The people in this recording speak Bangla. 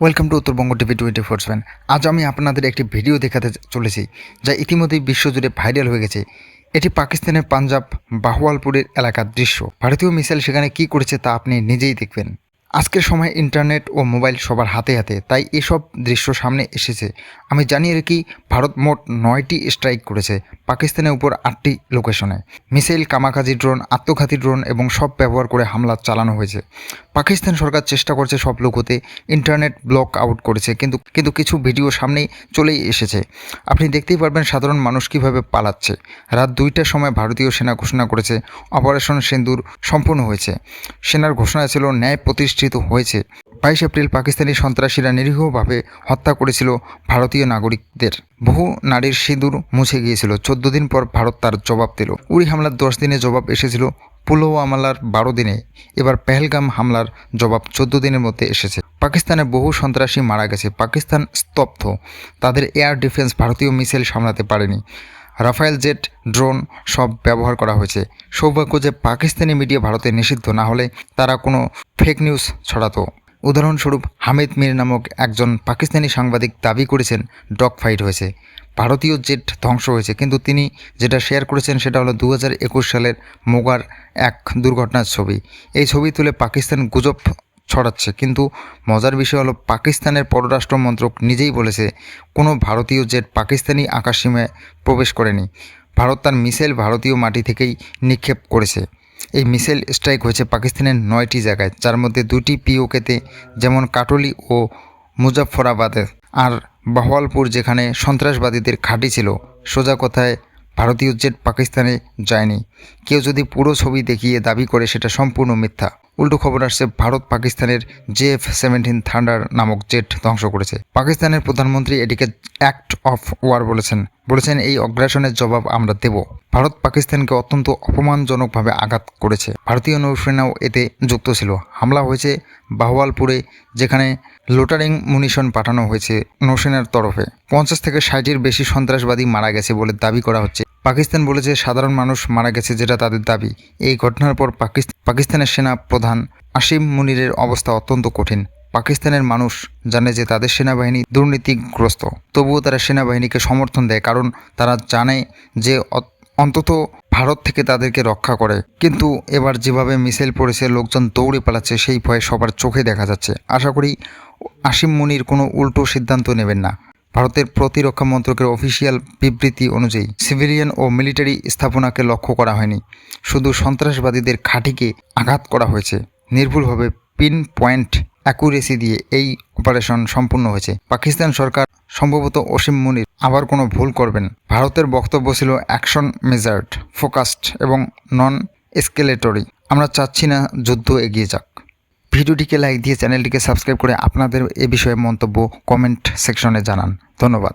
Welcome to Uttarbanga TV twenty four seven আজ আমি আপনাদের একটি ভিডিও দেখাতে চলেছি, যা ইতিমধ্যেই বিশ্বজুড়ে ভাইরাল হয়ে গেছে। এটি পাকিস্তানের পাঞ্জাব বাহওয়ালপুরের এলাকার দৃশ্য। ভারতীয় মিসাইল সেখানে কি করেছে তা আপনি নিজেই দেখবেন। আজকের সময় ইন্টারনেট ও মোবাইল সবার হাতে হাতে, তাই এসব দৃশ্য সামনে এসেছে। আমি জানিয়ে রাখি, ভারত মোট নয়টি স্ট্রাইক করেছে, পাকিস্তানের উপর আটটি লোকেশনে মিসাইল কামাকাজি ড্রোন আত্মঘাতী ড্রোন এবং সব ব্যবহার করে হামলা চালানো হয়েছে। পাকিস্তান সরকার চেষ্টা করছে সব লোকতে ইন্টারনেট ব্লক আউট করেছে, কিন্তু কিন্তু কিছু ভিডিও সামনেই চলেই এসেছে। আপনি দেখতেই পারবেন সাধারণ মানুষ কীভাবে পালাচ্ছে। রাত দুইটার সময় ভারতীয় সেনা ঘোষণা করেছে অপারেশন সিন্দুর সম্পূর্ণ হয়েছে। সেনার ঘোষণা ছিল ন্যায় প্রতিষ্ঠিত হয়েছে। বাইশ এপ্রিল পাকিস্তানি সন্ত্রাসীরা নিরীহভাবে হত্যা করেছিল ভারতীয় নাগরিকদের। বহু নারীর সিঁদুর মুছে গিয়েছিল। চোদ্দ দিন পর ভারত তার জবাব দিল। উড়ি হামলার দশ দিনে জবাব এসেছিল পুলওয়ামালার বারো দিনে, এবার পেহেলগাম হামলার জবাব চোদ্দ দিনের মধ্যে এসেছে। পাকিস্তানে বহু সন্ত্রাসী মারা গেছে। পাকিস্তান স্তব্ধ। তাদের এয়ার ডিফেন্স ভারতীয় মিসাইল সামলাতে পারেনি। রাফায়েল জেট, ড্রোন সব ব্যবহার করা হয়েছে। সৌভাগ্য যে পাকিস্তানি মিডিয়া ভারতে নিষিদ্ধ, না হলে তারা কোনো ফেক নিউজ ছড়াতো। উদাহরণস্বরূপ হামিদ মীর নামক একজন পাকিস্তানি সাংবাদিক দাবি করেছেন ডগ ফাইট হয়েছে। ভারতীয় জেট ধ্বংস হয়েছে। কিন্তু তিনি যেটা শেয়ার করেছেন সেটা হলো দু হাজার একুশ সালের মোগার এক দুর্ঘটনার ছবি। এই ছবি তুলে পাকিস্তান গুজব ছড়াচ্ছে। কিন্তু মজার বিষয় হলো পাকিস্তানের পররাষ্ট্র মন্ত্রক নিজেই বলেছে, কোনো ভারতীয় জেট পাকিস্তানি আকাশসীমায় প্রবেশ করেনি। ভারত তার মিসাইল ভারতীয় মাটি থেকেই নিক্ষেপ করেছে। এই মিসাইল স্ট্রাইক হয়েছে পাকিস্তানের নয়টি জায়গায়, যার মধ্যে দুটি পিওকেতে যেমন কাটলি ও মুজাফফরাবাদে। আর বাহওয়ালপুর যেখানে সন্ত্রাসবাদীদের খাঁটি ছিল, সোজা কথায় ভারতীয় জেট পাকিস্তানে যায়নি। কেউ যদি পুরো ছবি দেখিয়ে দাবি করে সেটা সম্পূর্ণ মিথ্যা। উল্টো খবর আসছে, ভারত পাকিস্তানের জেএফ সেভেন্টিন থান্ডার নামক জেট ধ্বংস করেছে। পাকিস্তানের প্রধানমন্ত্রী এটিকে অ্যাক্ট অফ ওয়ার বলেছেন। বলেছেন, এই অগ্রাসনের জবাব আমরা দেব। ভারত পাকিস্তানকে অত্যন্ত অপমানজনকভাবে আঘাত করেছে। ভারতীয় নৌসেনাও এতে যুক্ত ছিল। হামলা হয়েছে বাহওয়ালপুরে, যেখানে লোটারিং মুনিশন পাঠানো হয়েছে নৌসেনার তরফে। পঞ্চাশ থেকে ষাটের বেশি সন্ত্রাসবাদী মারা গেছে বলে দাবি করা হচ্ছে। পাকিস্তান বলেছে সাধারণ মানুষ মারা গেছে যেটা তাদের দাবি। এই ঘটনার পর পাকিস্তান পাকিস্তানের সেনা প্রধান আসিম মুনিরের অবস্থা অত্যন্ত কঠিন। পাকিস্তানের মানুষ জানে যে তাদের সেনাবাহিনী দুর্নীতিগ্রস্ত। তবুও তারা সেনাবাহিনীকে সমর্থন দেয়, কারণ তারা জানে যে অন্তত ভারত থেকে তাদেরকে রক্ষা করে। কিন্তু এবার যেভাবে মিসাইল পড়েছে, লোকজন দৌড়ে পালাচ্ছে, সেই ভয়ে সবার চোখে দেখা যাচ্ছে। আশা করি আসিম মুনির কোনো উল্টো সিদ্ধান্ত নেবেন না। ভারতের প্রতিরক্ষা মন্ত্রকের অফিসিয়াল বিবৃতি অনুযায়ী সিভিলিয়ান ও মিলিটারি স্থাপনাকে লক্ষ্য করা হয়নি। শুধু সন্ত্রাসবাদীদের খাঁটিকে আঘাত করা হয়েছে। নির্ভুলভাবে পিন পয়েন্ট অ্যাকুরেসি দিয়ে এই অপারেশন সম্পূর্ণ হয়েছে। পাকিস্তান সরকার সম্ভবত অসীম মুনির আবার কোনো ভুল করবেন। ভারতের বক্তব্য ছিল অ্যাকশন মেজার্ড ফোকাসড এবং নন এসকেলেটরি আমরা চাচ্ছি না যুদ্ধ এগিয়ে যাক। ভিডিওটিকে লাইক দিয়ে চ্যানেলটিকে সাবস্ক্রাইব করে আপনাদের এ বিষয়ে মন্তব্য কমেন্ট সেকশনে জানান। ধন্যবাদ।